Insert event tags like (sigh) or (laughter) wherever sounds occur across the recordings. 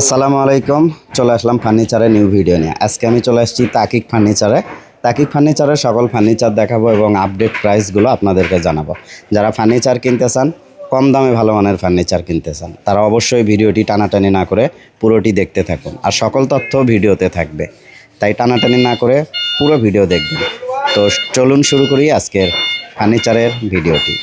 আসসালামু আলাইকুম, চলে আসলাম ফার্নিচারের নিউ ভিডিও নিয়ে। আজকে আমি চলে আসছি তাকিক ফার্নিচারে। তাকিক ফার্নিচারের সকল ফার্নিচার দেখাবো এবং আপডেট প্রাইসগুলো আপনাদেরকে জানাব। যারা ফার্নিচার কিনতে চান, কম দামে ভালো মানের ফার্নিচার কিনতে চান, তারা অবশ্যই ভিডিওটি টানাটানি না করে পুরোটি দেখতে থাকুন। আর সকল তথ্য ভিডিওতে থাকবে। তাই টানাটানি না করে পুরো ভিডিও দেখবেন। তো চলুন শুরু করি আজকের ফার্নিচারের ভিডিওটি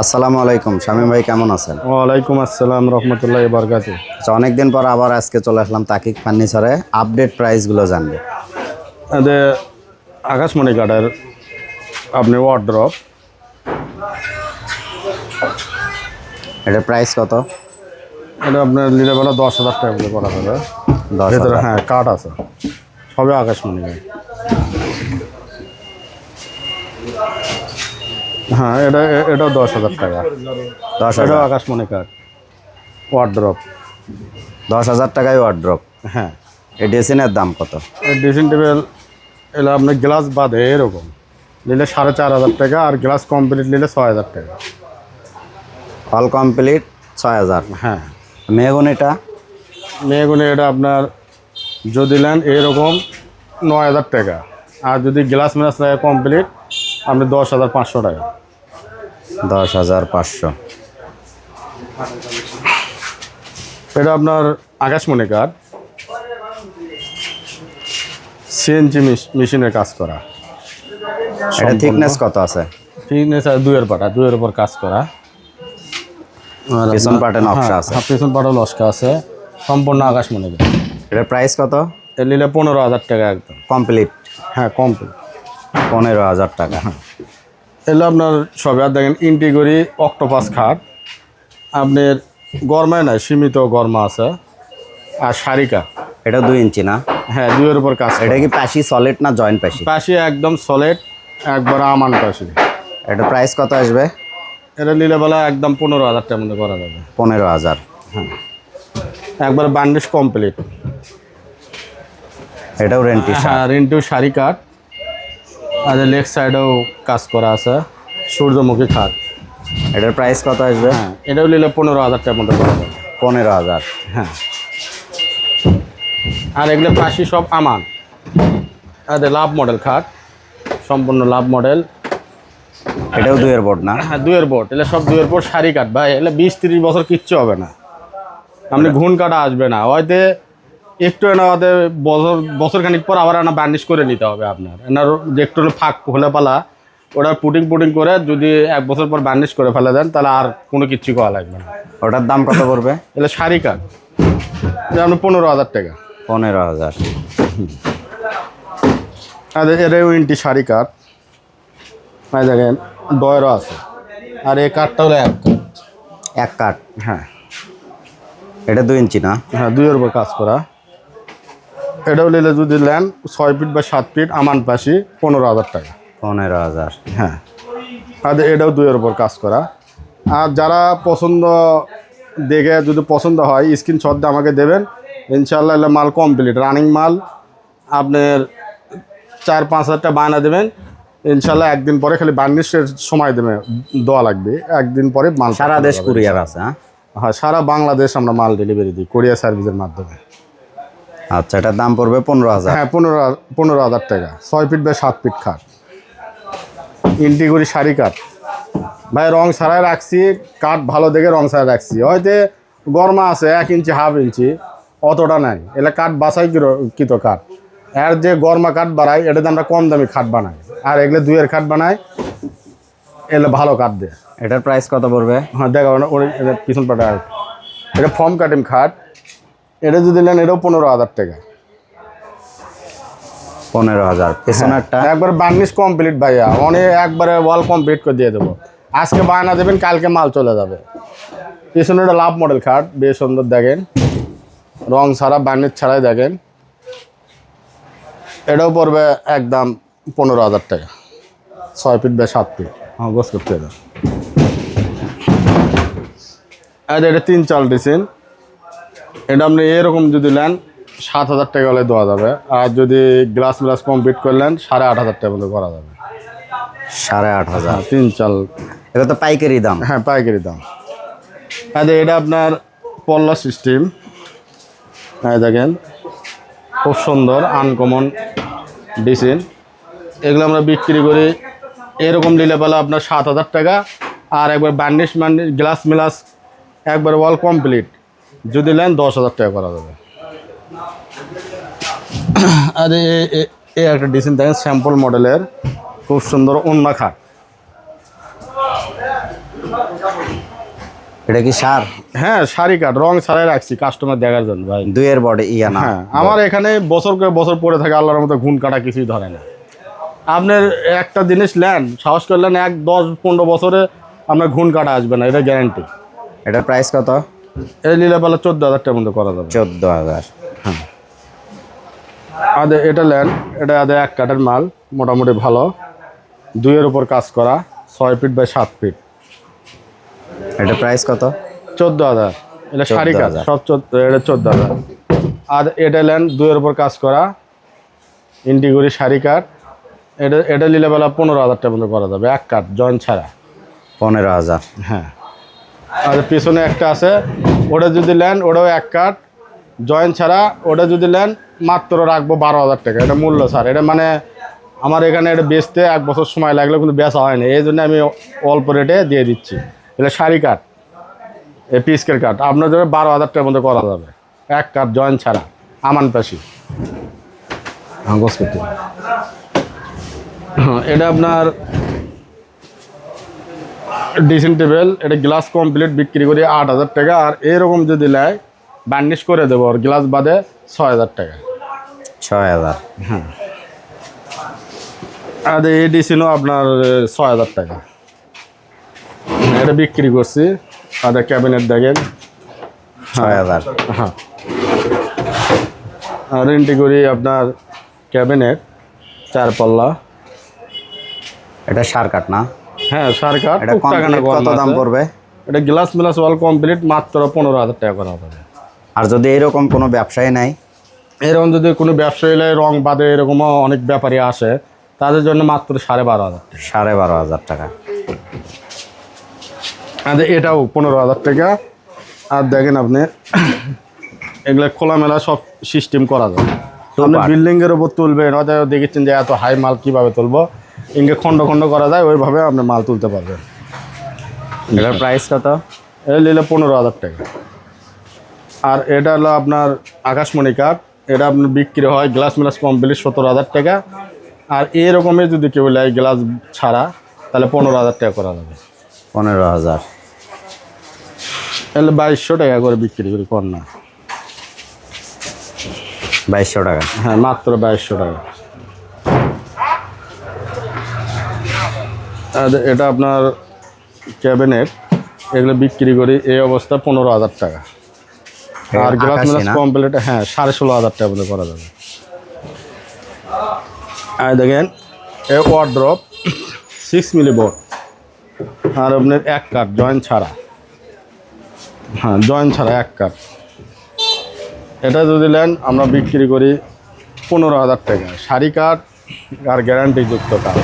আসসালামু আলাইকুম। শামীম ভাই কেমন আছেন? ওয়ালাইকুম আসসালাম রহমতুল্লাহ বারকাতু। আচ্ছা অনেকদিন পর আবার আজকে চলে আসলাম তাকিক ফার্নিচারে। আপডেট প্রাইসগুলো জানবে। আকাশমণি কাঠের আপনি ওয়ার্ড্রপ এটার প্রাইস কত? এটা আপনার নিলে বেলা দশ হাজার টাকা করে করা দশ ভেতরে হ্যাঁ কাঠ আছে। সবে আকাশমণি কাঠ হ্যাঁ এটা এটাও দশ হাজার টাকা। দশ হাজার। আকাশমণি কাঠ ওয়ার্ড্রপ দশ হাজার টাকায় ওয়ার্ড্রপ হ্যাঁ। এই ড্রেসিনের দাম কত? ড্রেসিং টেবিল এলে আপনার গ্লাস বাদে এরকম। নিলে সাড়ে চার হাজার টাকা আর গ্লাস কমপ্লিট নিলে ছয় হাজার টাকা। অল কমপ্লিট ছয় হাজার। হ্যাঁ। মেহগুনিটা? মেয়েগুনে এটা আপনার যদি নেন এরকম নয় হাজার টাকা। আর যদি গ্লাস ম্যাচ লাগে কমপ্লিট আপনি দশ হাজার পাঁচশো টাকা। দশ হাজার পাঁচশো। এটা আপনার আকাশমণি কাঠ। সিএনজি মেশিনের কাজ করা। এটা থিকনেস কত আছে? ফিটনেস আর দুয়ের পাটা দুয়ের উপর কাজ করা। পিছন পাটে নকশা হ্যাঁ, আছে। হ্যাঁ, পিছন পাটও লস্কা আছে। সম্পূর্ণ আকাশমণি কাঠ। এটার প্রাইস কত? এর নিলে পনেরো হাজার টাকা একদম। কমপ্লিট হ্যাঁ কমপ্লিট পনেরো হাজার টাকা। এগুলো আপনার সবে আর দেখেন ইন্টিগরি অক্টোপাস খাট। আপনার গরমায় নাই সীমিত গরমা আছে। আর শারিকা এটা দুই ইঞ্চি না? হ্যাঁ দুইয়ের উপর কাজ এটা কি পাশি সলিড না জয়েন্ট পাশি পাশি একদম সলিড একবার আমান পাশি এটা প্রাইস কত আসবে? এটা নিলে বেলা একদম পনেরো হাজার টাকার মধ্যে করা যাবে। পনেরো হাজার। হ্যাঁ। একবার বান্ডিশ কমপ্লিট। এটাও রেন্টি হ্যাঁ রিন্টু শাড়ি কাঠ। আর লেগ সাইডেও কাজ করা আছে। সূর্যমুখী খাট এটার প্রাইস কত আসবে? হ্যাঁ এটাও নিলে পনেরো হাজার টাকার করা যাবে পনেরো হাজার হ্যাঁ। আর এগুলো পাশি সব আমান। আর লাভ মডেল খাট সম্পূর্ণ লাভ মডেল এটাও দুয়ের বোর্ড না? হ্যাঁ দুয়ের বোর্ড এগুলো সব দুয়ের বোর্ড শাড়ি কাট। ভাই এগুলো বিশ তিরিশ বছর কিচ্ছু হবে না। আপনি ঘুণ কাটা আসবে না। হয়তো একটু এনে হয়তো বছর বছর খানিক পর আবার এনা বার্নিশ করে নিতে হবে আপনার। এনার যে একটু ফাঁক হলে পালা ওটা পুটিং পুটিং করে যদি এক বছর পর বার্নিশ করে ফেলে দেন তাহলে আর কোনো কিচ্ছু করা লাগবে না। ওটার দাম কত পড়বে? এগুলো শাড়ি এটা আপনার পনেরো হাজার টাকা। পনেরো হাজার। এটা উইন্টি শাড়ি কাঠ। দেখেন ডয়েরও আছে। আর এই কাঠটা হলো এক কাঠ। এক কাঠ? হ্যাঁ। এটা দুই ইঞ্চি না? হ্যাঁ দুইয়ের উপর কাজ করা। এটাও নিলে যদি নেন ছয় ফিট বা সাত ফিট আমান পাশি পনেরো হাজার টাকা। পনেরো হাজার। হ্যাঁ। আর এটাও দুইয়ের উপর কাজ করা। আর যারা পছন্দ দেখে যদি পছন্দ হয় স্ক্রিনশট দিয়ে আমাকে দেবেন। ইনশাল্লাহ এলে মাল কমপ্লিট রানিং মাল। আপনার চার পাঁচ হাজারটা বায়না দেবেন। ইনশাল্লাহ একদিন পরে খালি বার্নিশের সময় দেবে দেওয়া লাগবে। একদিন পরে মাল সারা দেশ কুরিয়ার আছে হ্যাঁ? হ্যাঁ সারা বাংলাদেশ আমরা মাল ডেলিভারি দিই কোরিয়া সার্ভিসের মাধ্যমে। আচ্ছা এটার দাম পড়বে পনেরো হাজার। হ্যাঁ পনেরো পনেরো হাজার টাকা। ছয় ফিট বা সাত ফিট খাট। ইন্টিগুড়ি শাড়ি কাঠ ভাই রং ছাড়াই রাখছি কাঠ ভালো দেখে রং ছাড়াই রাখছি। হয়তো গরমা আছে এক ইঞ্চি হাফ ইঞ্চি অতটা নাই। এলে কাঠ বাছাই কিত কাঠ এর যে গরমা কাঠ বাড়াই এটাতে আমরা কম দামি খাট বানাই আর এগুলো দুইয়ের খাট বানাই এলে ভালো কাঠ দেয়। এটার প্রাইস কত পড়বে? হ্যাঁ দেখা এটা পিছন পাটা এটা ফর্ম কাটিং খাট। এটা যদি নেন এটাও পনেরো হাজার টাকা। পনেরো হাজার। পেছনেরটা? একবার বার্নিশ কমপ্লিট ভাইয়া অনেক একবারে ওয়াল কমপ্লিট করে দিয়ে দেবো। আজকে বায়না দেবেন কালকে মাল চলে যাবে। পিছনে একটা লাভ মডেল খাট বেশ সুন্দর দেখেন। রং ছাড়া বার্নিশ ছাড়াই দেখেন। এটাও পড়বে একদম পনেরো হাজার টাকা। ছয় ফিট বা সাত ফিট। হ্যাঁ গোস করতে আর এটা তিন চাল ডিসিন এটা আপনি এরকম যদি নেন সাত হাজার টাকা হলে দেওয়া যাবে। আর যদি গ্লাস গ্লাস কমপ্লিট করলেন সাড়ে আট হাজার টাকা মতো করা যাবে। সাড়ে আট হাজার। তিন চাল। এটা তো পাইকারি দাম। হ্যাঁ পাইকারি দাম। আচ্ছা এটা আপনার পল্লা সিস্টেম হ্যাঁ দেখেন খুব সুন্দর আনকমন ডিজাইন এগুলো আমরা বিক্রি করি এরকম নিলে পেলে আপনার সাত হাজার টাকা। আর একবার বার্নিশ বার্নিশ গ্লাস মিলাস একবার ওয়াল কমপ্লিট যদি নেন দশ হাজার টাকা করা যাবে। (coughs) আর এ- একটা ডিজাইন দেখেন স্যাম্পল মডেলের খুব সুন্দর অন্য খাট। এটা কি সার? হ্যাঁ শাড়ি কাঠ রং ছাড়াই রাখছি কাস্টমার দেখার জন্য ভাই। দুইয়ের বডি ইয়া না। হ্যাঁ আমার এখানে বছর করে বছর পরে থাকে আল্লাহর মতো ঘুন কাটা কিছুই ধরে না। আপনার একটা জিনিস নেন সাহস করলেন এক দশ পনেরো বছরে আপনার ঘুন কাটা আসবে না এটা গ্যারান্টি এটার প্রাইস কত? এই নিলে বেলা চোদ্দ হাজার টাকার মধ্যে করা যাবে। চোদ্দ হাজার। হ্যাঁ আদে এটা নেন এটা আদে এক কাঠের মাল মোটামুটি ভালো। দুইয়ের উপর কাজ করা ছয় ফিট বাই সাত ফিট। এটার প্রাইস কত? চোদ্দ হাজার। এটা শাড়ি কাজ সব চোদ্দ এটা চোদ্দ হাজার। আর এটা নেন দুইয়ের উপর কাজ করা ইন্ডিগুড়ি শাড়ি কাঠ এটা এটা নিলে বেলা পনেরো হাজার টাকার মধ্যে করা যাবে এক কাঠ জয়েন্ট ছাড়া। পনেরো হাজার। হ্যাঁ। আর পিছনে একটা আছে ওটা যদি নেন ওটাও এক কাঠ। জয়েন্ট ছাড়া ওটা যদি নেন মাত্র রাখব বারো হাজার টাকা। এটা মূল্য স্যার এটা মানে আমার এখানে এটা বেচতে এক বছর সময় লাগলেও কিন্তু বেচা হয় না এই জন্য আমি অল্প রেটে দিয়ে দিচ্ছি। এটা শাড়ি কাঠ। এই পিসকের কাঠ। আপনার জন্য বারো হাজার টাকার মধ্যে করা যাবে। এক কাঠ জয়েন্ট ছাড়া। আমান পাশি। হ্যাঁ হ্যাঁ এটা আপনার ডিসেন্ট টেবিল এটা গ্লাস কমপ্লিট বিক্রি করি আট হাজার টাকা আর এরকম যদি নেয় বার্নিশ করে দেবো আর গ্লাস বাদে ছয় হাজার টাকা। ছয় হাজার। হ্যাঁ। আর এই ডিসিনও আপনার ছয় হাজার টাকা। এটা বিক্রি করছি আর ক্যাবিনেট দেখেন। ছয় হাজার। হ্যাঁ। আর রেন্টি করি আপনার ক্যাবিনেট চার পাল্লা। এটা সার কাঠ না? হ্যাঁ সার কাঠ কত দাম। পড়বে? এটা গ্লাস মিলাস ওয়াল কমপ্লিট মাত্র পনেরো হাজার টাকা করা হবে। আর যদি এরকম কোনো ব্যবসায়ী নাই? এরকম যদি কোনো ব্যবসায়ী লাই রং বাদে এরকমও অনেক ব্যাপারী আসে তাদের জন্য মাত্র সাড়ে বারো হাজার সাড়ে বারো হাজার টাকা। আর এটাও পনেরো হাজার টাকা। আর দেখেন আপনি এগুলো খোলামেলা সব সিস্টেম করা যায়। আপনি. বিল্ডিংয়ের উপর তুলবেন হয়তো দেখেছেন যে এত হাই মাল কীভাবে তুলবো? ইনকে খণ্ড খণ্ড করা যায় ওইভাবে আপনি মাল তুলতে পারবেন। এটার প্রাইস কত? এটা নিলে পনেরো হাজার টাকা। আর এটা হলো আপনার আকাশমণি কাঠ এটা আপনার বিক্রি হয় গ্লাস মিলাস কমপ্লিট সতেরো হাজার টাকা। আর এরকমের যদি কেউ নেয় গ্লাস ছাড়া তাহলে পনেরো হাজার টাকা করা যাবে। পনেরো হাজার। তাহলে বাইশশো টাকা করে বিক্রি করি কন্যা। বাইশশো টাকা। হ্যাঁ মাত্র বাইশশো টাকা। এটা আপনার ক্যাবিনেট এগুলো বিক্রি করি এই অবস্থা পনেরো হাজার টাকা। আর গ্লাস মিলাস কমপ্লিট হ্যাঁ সাড়ে ষোলো হাজার টাকা মধ্যে করা যাবে। আর দেখেন এ ওয়ার্ড্রপ সিক্স মিলি বোর্ড আর আপনার এক কাঠ জয়েন্ট ছাড়া। হ্যাঁ জয়েন্ট ছাড়া এক কাঠ এটা যদি নেন আমরা বিক্রি করি পনেরো হাজার টাকা। শাড়ি কাঠ আর গ্যারান্টিযুক্ত কাঠ।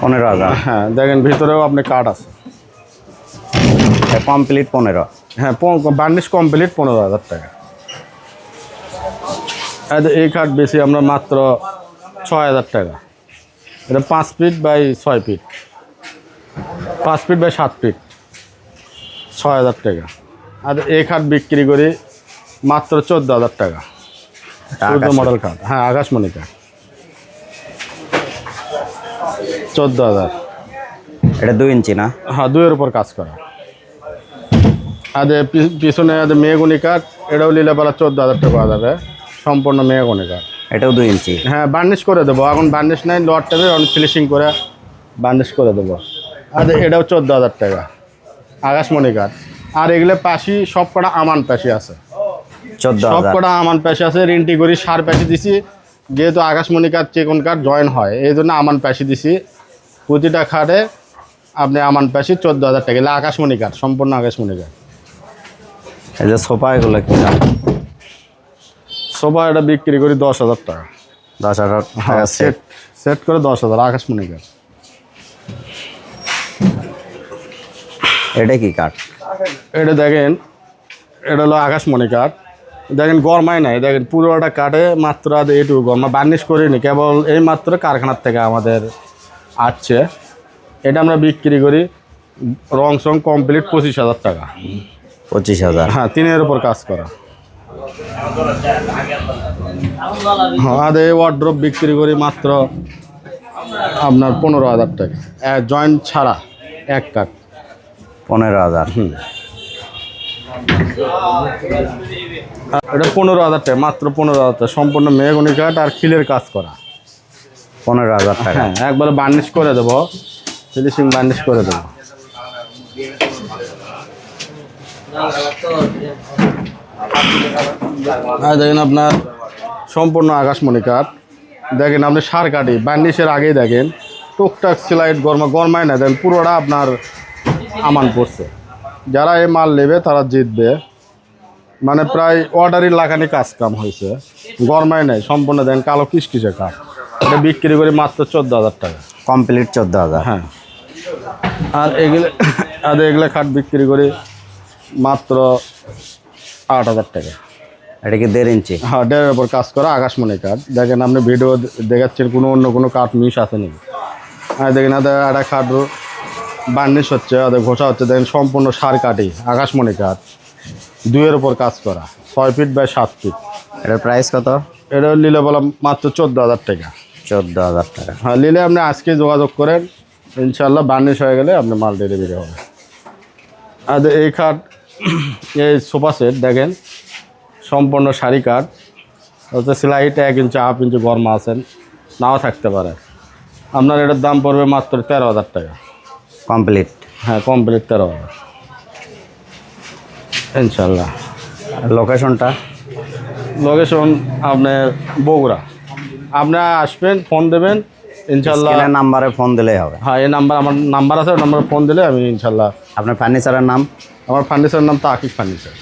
পনেরো হাজার। হ্যাঁ দেখেন ভিতরেও আপনি কাঠ আছে। কমপ্লিট পনেরো। হ্যাঁ বার্নিশ কমপ্লিট পনেরো হাজার টাকা। এই কাঠ বেশি আমরা মাত্র ছয় হাজার টাকা। এটা পাঁচ ফিট বাই ছয় ফিট পাঁচ ফিট বাই সাত ফিট ছয় হাজার টাকা। আর এই খাট বিক্রি করি মাত্র চোদ্দ হাজার টাকা। মডেল কাঠ হ্যাঁ আকাশমণি কাঠ চোদ্দ হাজার। এটা দুই ইঞ্চি না? হ্যাঁ দুইয়ের উপর কাজ করা। আর পিছনে আর মেয়েগুনি কাঠ এটাও নিলে বেলা চোদ্দ হাজার টাকা যাবে। সম্পূর্ণ মেয়েগুনি কাঠ। এটাও দুই ইঞ্চি? হ্যাঁ বার্নিশ করে দেবো। এখন বার্নিশ নাই লোয়ার টাবে ফিনিশিং করে বার্নিশ করে দেবো। আর এটাও চোদ্দ হাজার টাকা। আকাশমণি কাঠ। আর এগুলো পাশি সব কটা আমান পাশি আছে। চোদ্দ সব কটা আমান পাশি আছে রেন্টি করি সার পাশি দিছি। যেহেতু আকাশমণি কাঠ চেকন কাঠ জয়েন হয় এই জন্য আমান পাশি দিছি। প্রতিটা খাটে আপনি আমান পাশি চোদ্দ হাজার টাকা। এগুলো আকাশমণি কাঠ সম্পূর্ণ আকাশমণি কাঠ এই যে সোফা এগুলো কি দাম সোফা এটা বিক্রি করি দশ হাজার টাকা। দশ হাজার টাকা সেট সেট করে দশ হাজার আকাশমণি কাঠ এটা কি কাঠ? এটা দেখেন এটা হলো আকাশমণি কাঠ। দেখেন গরমাই নাই। দেখেন পুরোটা কাটে মাত্র আর এইটুকু গরমা। বার্নিশ করিনি কেবল এই মাত্র কারখানার থেকে আমাদের আসছে এটা আমরা বিক্রি করি। রং সং কমপ্লিট পঁচিশ হাজার টাকা। পঁচিশ হাজার। হ্যাঁ তিনের উপর কাজ করা। হ্যাঁ এই ওয়ার্ড্রপ বিক্রি করি মাত্র আপনার পনেরো হাজার টাকা। জয়েন্ট ছাড়া এক কাঠ পনেরো হাজার। হুম। এটা পনেরো হাজার টাকা মাত্র পনেরো হাজার টাকা। সম্পূর্ণ মেহগনি কাঠ আর খিলের কাজ করা। পনেরো হাজার টাকা। হ্যাঁ একবারে বার্নিশ করে দেবো। ফিনিশিং বার্নিশ করে দেবো। দেখেন আপনার সম্পূর্ণ আকাশমণি কাঠ। দেখেন আপনি সার কাটি বার্নিশের আগেই দেখেন। টুকটাক সিলাইট গরমা, গরমায় না দেন পুরোটা আপনার আমান পড়ছে। যারা এই মাল নেবে, তারা জিতবে। মানে প্রায় অর্ডারই লাগানি কাজ কাম হয়েছে। গরমায় নেই, সম্পূর্ণ দেন কালো কিসকিসে কাঠ। এটা বিক্রি করি মাত্র চোদ্দ হাজার টাকা। কমপ্লিট চোদ্দ হাজার। হ্যাঁ। আর এগুলো আর এগুলো খাট বিক্রি করি মাত্র আট হাজার টাকা। এটা কি দেড় ইঞ্চি? হ্যাঁ দেড়ের ওপর কাজ করা আকাশমণি কাঠ দেখেন আপনি ভিডিও দেখাচ্ছেন কোনো অন্য কোনো কাঠ মিস আছে নাকি? হ্যাঁ দেখেন আদের একটা খাট বার্নিশ হচ্ছে ওদের ঘষা হচ্ছে। দেখেন সম্পূর্ণ সার কাটি আকাশমণি কাঠ দুইয়ের ওপর কাজ করা ছয় ফিট বাই সাত ফিট। এটার প্রাইস কত? এটা নিলে বললাম মাত্র চোদ্দ হাজার টাকা। চোদ্দ হাজার টাকা। হ্যাঁ নিলে আপনি আজকে যোগাযোগ করেন ইনশাল্লাহ বার্নিশ হয়ে গেলে আপনি মাল ডেলিভারি হবে। আর এই খাট এই সোফা সেট দেখেন সম্পূর্ণ শাড়ি কাঠ হচ্ছে সেলাইটা এক ইঞ্চি হাফ ইঞ্চি গরমা আছেন নাও থাকতে পারে। আপনার এটার দাম পড়বে মাত্র তেরো হাজার টাকা। কমপ্লিট হ্যাঁ কমপ্লিট তেরো হাজার। ইনশাল্লাহ লোকেশনটা লোকেশন আপনার বগুড়া। আপনারা আসবেন ফোন দেবেন ইনশাল্লাহ নাম্বারে ফোন দিলেই হবে। হ্যাঁ এই নাম্বার আমার নাম্বার আছে ওই নাম্বারে ফোন দিলে আমি ইনশাল্লাহ আপনার ফার্নিচারের নাম? আমার ফার্নিচারের নাম তো আকিফ ফার্নিচার